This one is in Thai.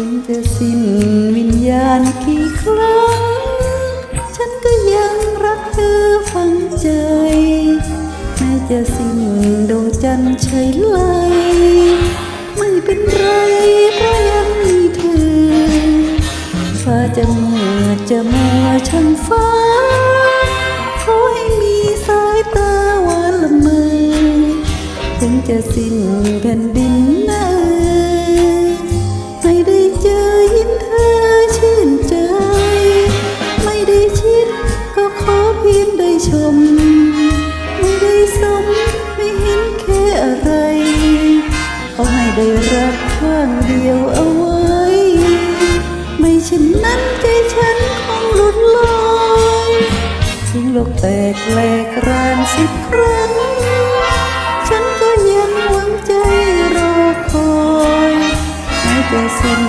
ถึงจะสิ้นวิญญานกี่ครั้ง ฉันก็ยังรักเธอฝังใจ แม้จะสิ้นดวงจันทร์เฉยไหลไม่เป็นไรเพราะยังมีเธอ ฟ้าจะมืดจะมัวช่างฟ้า ขอให้มีสายตาหวานละเมอถึงจะสิ้นแผ่นดินนะเอ ชม ไม่ได้สมไม่เห็นแค่อะไร เขาให้ได้รักข้างเดียวเอาไว้ ไม่เช่นนั้นใจฉันคงหลุดลอยถึงโลกแตกแหลกรานสิบครั้ง ฉันก็ยังหวังใจรอคอยให้ใจสิ้น